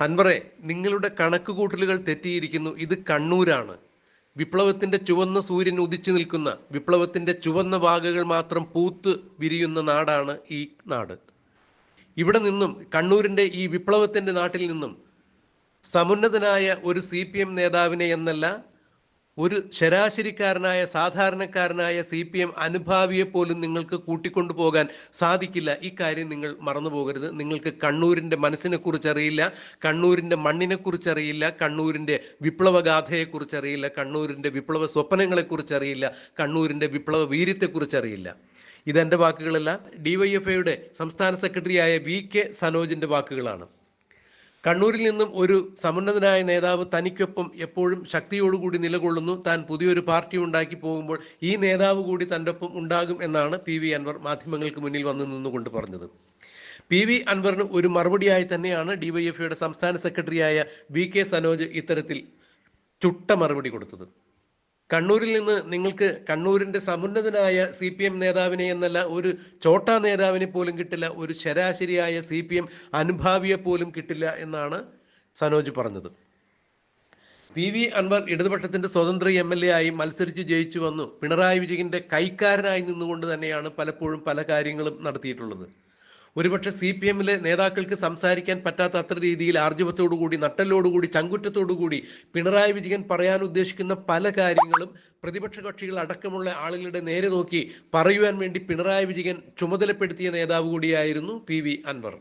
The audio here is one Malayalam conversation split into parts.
അൻവറെ നിങ്ങളുടെ കണക്കുകൂട്ടലുകൾ തെറ്റിയിരിക്കുന്നു. ഇത് കണ്ണൂരാണ്. വിപ്ലവത്തിന്റെ ചുവന്ന സൂര്യൻ ഉദിച്ചു നിൽക്കുന്ന വിപ്ലവത്തിന്റെ ചുവന്ന വാകകൾ മാത്രം പൂത്ത് വിരിയുന്ന നാടാണ് ഈ നാട്. ഇവിടെ നിന്നും കണ്ണൂരിന്റെ ഈ വിപ്ലവത്തിന്റെ നാട്ടിൽ നിന്നും സമുന്നതനായ ഒരു സി പി എം നേതാവിനെ എന്നല്ല ഒരു ശരാശരിക്കാരനായ സാധാരണക്കാരനായ സി പി എം അനുഭാവിയെ പോലും നിങ്ങൾക്ക് കൂട്ടിക്കൊണ്ടു പോകാൻ സാധിക്കില്ല. ഈ കാര്യം നിങ്ങൾ മറന്നു പോകരുത്. നിങ്ങൾക്ക് കണ്ണൂരിന്റെ മനസ്സിനെ കുറിച്ചറിയില്ല കണ്ണൂരിന്റെ മണ്ണിനെ കുറിച്ചറിയില്ല കണ്ണൂരിന്റെ വിപ്ലവഗാഥയെ അറിയില്ല കണ്ണൂരിന്റെ വിപ്ലവ സ്വപ്നങ്ങളെ കണ്ണൂരിന്റെ വിപ്ലവ വീര്യത്തെക്കുറിച്ചറിയില്ല. ഇതെന്റെ വാക്കുകളല്ല. ഡിവൈഎഫ്ഐയുടെ സംസ്ഥാന സെക്രട്ടറിയായ വി കെ സനോജിന്റെ വാക്കുകളാണ്. കണ്ണൂരിൽ നിന്നും ഒരു സമുന്നതനായ നേതാവ് തനിക്കൊപ്പം എപ്പോഴും ശക്തിയോടുകൂടി നിലകൊള്ളുന്നു. താൻ പുതിയൊരു പാർട്ടി ഉണ്ടാക്കി പോകുമ്പോൾ ഈ നേതാവ് കൂടി തന്റെ ഒപ്പം ഉണ്ടാകും എന്നാണ് പി വി അൻവർ മാധ്യമങ്ങൾക്ക് മുന്നിൽ വന്നു നിന്നുകൊണ്ട് പറഞ്ഞത്. പി വി അൻവറിന് ഒരു മറുപടിയായി തന്നെയാണ് ഡിവൈഎഫ്ഐയുടെ സംസ്ഥാന സെക്രട്ടറിയായ വി കെ സനോജ് ഇത്തരത്തിൽ ചുട്ട മറുപടി കൊടുത്തത്. കണ്ണൂരിൽ നിന്ന് നിങ്ങൾക്ക് കണ്ണൂരിന്റെ സമുന്നതനായ സി പി എം നേതാവിനെ എന്നല്ല ഒരു ചോട്ടാ നേതാവിനെ പോലും കിട്ടില്ല ഒരു ശരാശരിയായ സി പി എം അനുഭാവിയെ പോലും കിട്ടില്ല എന്നാണ് സനോജ് പറഞ്ഞത്. പി വി അൻവർ ഇടതുപക്ഷത്തിന്റെ സ്വതന്ത്ര എം എൽ എ ആയി മത്സരിച്ച് ജയിച്ചു വന്നു. പിണറായി വിജയന്റെ കൈക്കാരനായി നിന്നുകൊണ്ട് തന്നെയാണ് പലപ്പോഴും പല കാര്യങ്ങളും നടത്തിയിട്ടുള്ളത്. ഒരുപക്ഷെ സി പി എമ്മിലെ നേതാക്കൾക്ക് സംസാരിക്കാൻ പറ്റാത്ത അത്ര രീതിയിൽ ആർജവത്തോടുകൂടി നട്ടലോടുകൂടി ചങ്കുറ്റത്തോടുകൂടി പിണറായി വിജയൻ പറയാൻ ഉദ്ദേശിക്കുന്ന പല കാര്യങ്ങളും പ്രതിപക്ഷ കക്ഷികൾ അടക്കമുള്ള ആളുകളുടെ നേരെ നോക്കി പറയുവാൻ വേണ്ടി പിണറായി വിജയൻ ചുമതലപ്പെടുത്തിയ നേതാവ് കൂടിയായിരുന്നു പി വി അൻവർ.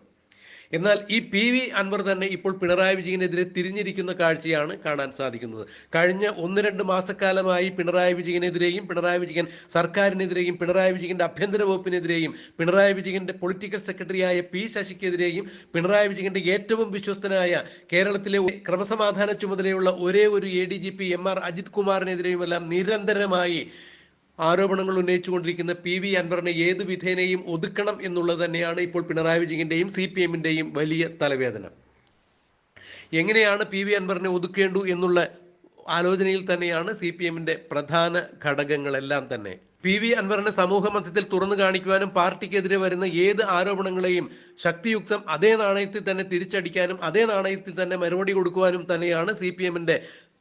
എന്നാൽ ഈ പി വി അൻവർ തന്നെ ഇപ്പോൾ പിണറായി വിജയനെതിരെ തിരിഞ്ഞിരിക്കുന്ന കാഴ്ചയാണ് കാണാൻ സാധിക്കുന്നത്. കഴിഞ്ഞ ഒന്ന് രണ്ട് മാസക്കാലമായി പിണറായി വിജയനെതിരെയും പിണറായി വിജയൻ സർക്കാരിനെതിരെയും പിണറായി വിജയന്റെ ആഭ്യന്തര വകുപ്പിനെതിരെയും പിണറായി വിജയന്റെ പൊളിറ്റിക്കൽ സെക്രട്ടറിയായ പി ശശിക്കെതിരെയും പിണറായി വിജയന്റെ ഏറ്റവും വിശ്വസ്തനായ കേരളത്തിലെ ക്രമസമാധാന ചുമതലയുള്ള ഒരേ ഒരു A D G P M R Ajith കുമാറിനെതിരെയുമെല്ലാം നിരന്തരമായി ആരോപണങ്ങൾ ഉന്നയിച്ചുകൊണ്ടിരിക്കുന്ന പി വി അൻവറിനെ ഏത് വിധേനയും ഒതുക്കണം എന്നുള്ളത് തന്നെയാണ് ഇപ്പോൾ പിണറായി വിജയന്റെയും സി പി എമ്മിന്റെയും വലിയ തലവേദന. എങ്ങനെയാണ് പി വി അൻവറിനെ ഒതുക്കേണ്ടു എന്നുള്ള ആലോചനയിൽ തന്നെയാണ് സി പി എമ്മിന്റെ പ്രധാന ഘടകങ്ങളെല്ലാം തന്നെ. പി വി അൻവറിനെ സമൂഹ മധ്യത്തിൽ തുറന്നു കാണിക്കുവാനും പാർട്ടിക്കെതിരെ വരുന്ന ഏത് ആരോപണങ്ങളെയും ശക്തിയുക്തം അതേ നാണയത്തിൽ തന്നെ തിരിച്ചടിക്കാനും അതേ നാണയത്തിൽ തന്നെ മറുപടി കൊടുക്കുവാനും തന്നെയാണ് സി പി എമ്മിന്റെ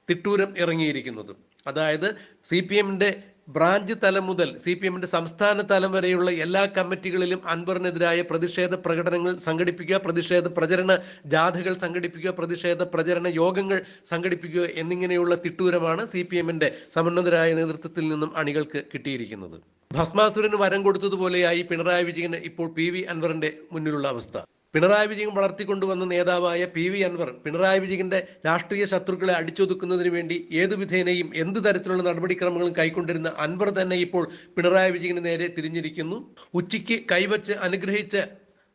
തിട്ടൂരം ഇറങ്ങിയിരിക്കുന്നത്. അതായത് സി പി എമ്മിന്റെ ബ്രാഞ്ച് തലം മുതൽ സി പി എമ്മിന്റെ സംസ്ഥാന തലം വരെയുള്ള എല്ലാ കമ്മിറ്റികളിലും അൻവറിനെതിരായ പ്രതിഷേധ പ്രകടനങ്ങൾ സംഘടിപ്പിക്കുക പ്രതിഷേധ പ്രചരണ ജാഥകൾ സംഘടിപ്പിക്കുക പ്രതിഷേധ പ്രചരണ യോഗങ്ങൾ സംഘടിപ്പിക്കുക എന്നിങ്ങനെയുള്ള തിട്ടൂരമാണ് സി പി എമ്മിന്റെ സമന്നതരായ നേതൃത്വത്തിൽ നിന്നും അണികൾക്ക് കിട്ടിയിരിക്കുന്നത്. ഭസ്മാസുരന് വരം കൊടുത്തതുപോലെയായി പിണറായി വിജയന് ഇപ്പോൾ പി വി അൻവറിന്റെ മുന്നിലുള്ള അവസ്ഥ. പിണറായി വിജയൻ വളർത്തിക്കൊണ്ടുവന്ന നേതാവായ പി വി അൻവർ പിണറായി വിജയന്റെ രാഷ്ട്രീയ ശത്രുക്കളെ അടിച്ചൊതുക്കുന്നതിന് വേണ്ടി ഏതു വിധേനയും എന്ത് തരത്തിലുള്ള നടപടിക്രമങ്ങളും കൈക്കൊണ്ടിരുന്ന അൻവർ തന്നെ ഇപ്പോൾ പിണറായി വിജയന് നേരെ തിരിഞ്ഞിരിക്കുന്നു. ഉച്ചയ്ക്ക് കൈവച്ച് അനുഗ്രഹിച്ച്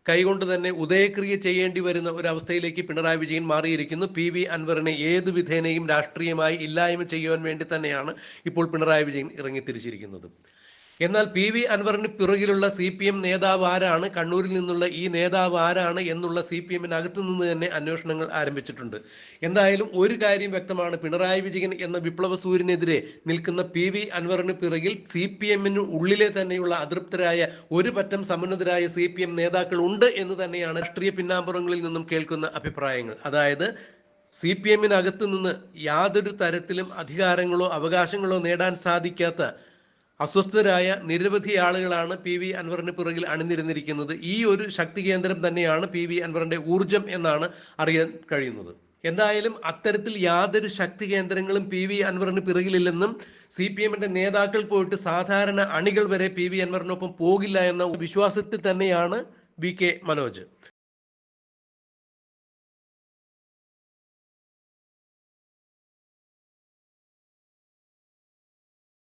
കൈകൊണ്ട് തന്നെ ഉദയക്രിയ ചെയ്യേണ്ടി വരുന്ന ഒരു അവസ്ഥയിലേക്ക് പിണറായി വിജയൻ മാറിയിരിക്കുന്നു. പി വി അൻവറിനെ ഏത് വിധേനയും രാഷ്ട്രീയമായി ഇല്ലായ്മ ചെയ്യുവാൻ വേണ്ടി തന്നെയാണ് ഇപ്പോൾ പിണറായി വിജയൻ ഇറങ്ങിത്തിരിച്ചിരിക്കുന്നത്. എന്നാൽ പി വി അൻവറിന് പിറകിലുള്ള സി പി എം നേതാവ് ആരാണ്? കണ്ണൂരിൽ നിന്നുള്ള ഈ നേതാവ് ആരാണ് എന്നുള്ള സി പി എമ്മിനകത്ത് നിന്ന് തന്നെ അന്വേഷണങ്ങൾ ആരംഭിച്ചിട്ടുണ്ട്. എന്തായാലും ഒരു കാര്യം വ്യക്തമാണ്. പിണറായി വിജയൻ എന്ന വിപ്ലവ സൂര്യനെതിരെ നിൽക്കുന്ന പി വി അൻവറിന് പിറകിൽ സി പി എമ്മിന് ഉള്ളിലെ തന്നെയുള്ള അതൃപ്തരായ ഒരു പറ്റം സമുന്നതരായ സി പി എം നേതാക്കൾ ഉണ്ട് എന്ന് തന്നെയാണ് രാഷ്ട്രീയ പിന്നാമ്പുറങ്ങളിൽ നിന്നും കേൾക്കുന്ന അഭിപ്രായങ്ങൾ. അതായത് സി പി എമ്മിനകത്ത് നിന്ന് യാതൊരു തരത്തിലും അധികാരങ്ങളോ അവകാശങ്ങളോ നേടാൻ സാധിക്കാത്ത അസ്വസ്ഥരായ നിരവധി ആളുകളാണ് പി വി അൻവറിന് പിറകിൽ അണിനിരുന്നിരിക്കുന്നത്. ഈ ഒരു ശക്തി കേന്ദ്രം തന്നെയാണ് പി വി അൻവറിന്റെ ഊർജം എന്നാണ് അറിയാൻ കഴിയുന്നത്. എന്തായാലും അത്തരത്തിൽ യാതൊരു ശക്തി കേന്ദ്രങ്ങളും പി വി അൻവറിന് പിറകിലില്ലെന്നും സി പി എമ്മിന്റെ നേതാക്കൾ പോയിട്ട് സാധാരണ അണികൾ വരെ പി വി അൻവറിനൊപ്പം പോകില്ല എന്ന വിശ്വാസത്തിൽ തന്നെയാണ് വി കെ മനോജ്.